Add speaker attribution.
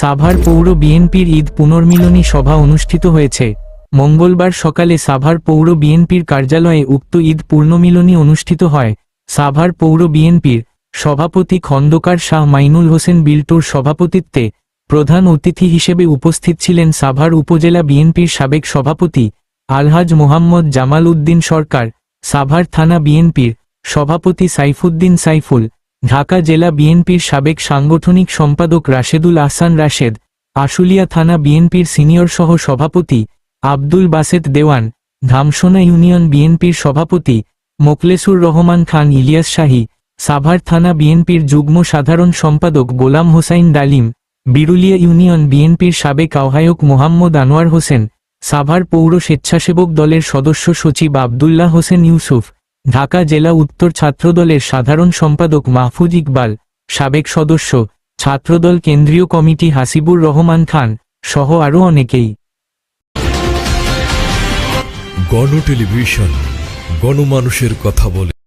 Speaker 1: সাভার পৌর বিএনপির ঈদ পুনর্মিলনী সভা অনুষ্ঠিত হয়েছে। মঙ্গলবার সকালে সাভার পৌর বিএনপির কার্যালয়ে উক্ত ঈদ পূর্ণমিলনী অনুষ্ঠিত হয়। সাভার পৌর বিএনপির সভাপতি খন্দকার শাহ মাইনুল হোসেন বিল্টুর সভাপতিত্বে প্রধান অতিথি হিসেবে উপস্থিত ছিলেন সাভার উপজেলা বিএনপির সাবেক সভাপতি আলহাজ মোহাম্মদ জামাল উদ্দিন সরকার, সাভার থানা বিএনপির সভাপতি সাইফুদ্দিন সাইফুল ঢাকা জেলা বিএনপির সাবেক সাংগঠনিক সম্পাদক রাশেদুল আহসান রাশেদ, আশুলিয়া থানা বিএনপির সিনিয়র সহ সভাপতি আব্দুল বাসেদ দেওয়ান, ধামসোনা ইউনিয়ন বিএনপির সভাপতি মোকলেসুর রহমান খান ইলিয়াস শাহী, সাভার থানা বিএনপির যুগ্ম সাধারণ সম্পাদক গোলাম হোসাইন ডালিম, বিরুলিয়া ইউনিয়ন বিএনপির সাবেক আহ্বায়ক মোহাম্মদ আনোয়ার হোসেন, সাভার পৌর স্বেচ্ছাসেবক দলের সদস্য সচিব আবদুল্লাহ হোসেন ইউসুফ ঢাকা জেলা উত্তর ছাত্রদলের সাধারণ সম্পাদক মাহফুজ ইকবাল, সাবেক সদস্য, ছাত্রদল কেন্দ্রীয় কমিটি হাসিবুর রহমান খান সহ আরও অনেকেই।
Speaker 2: গণ টেলিভিশন, গণমানুষের কথা বলে।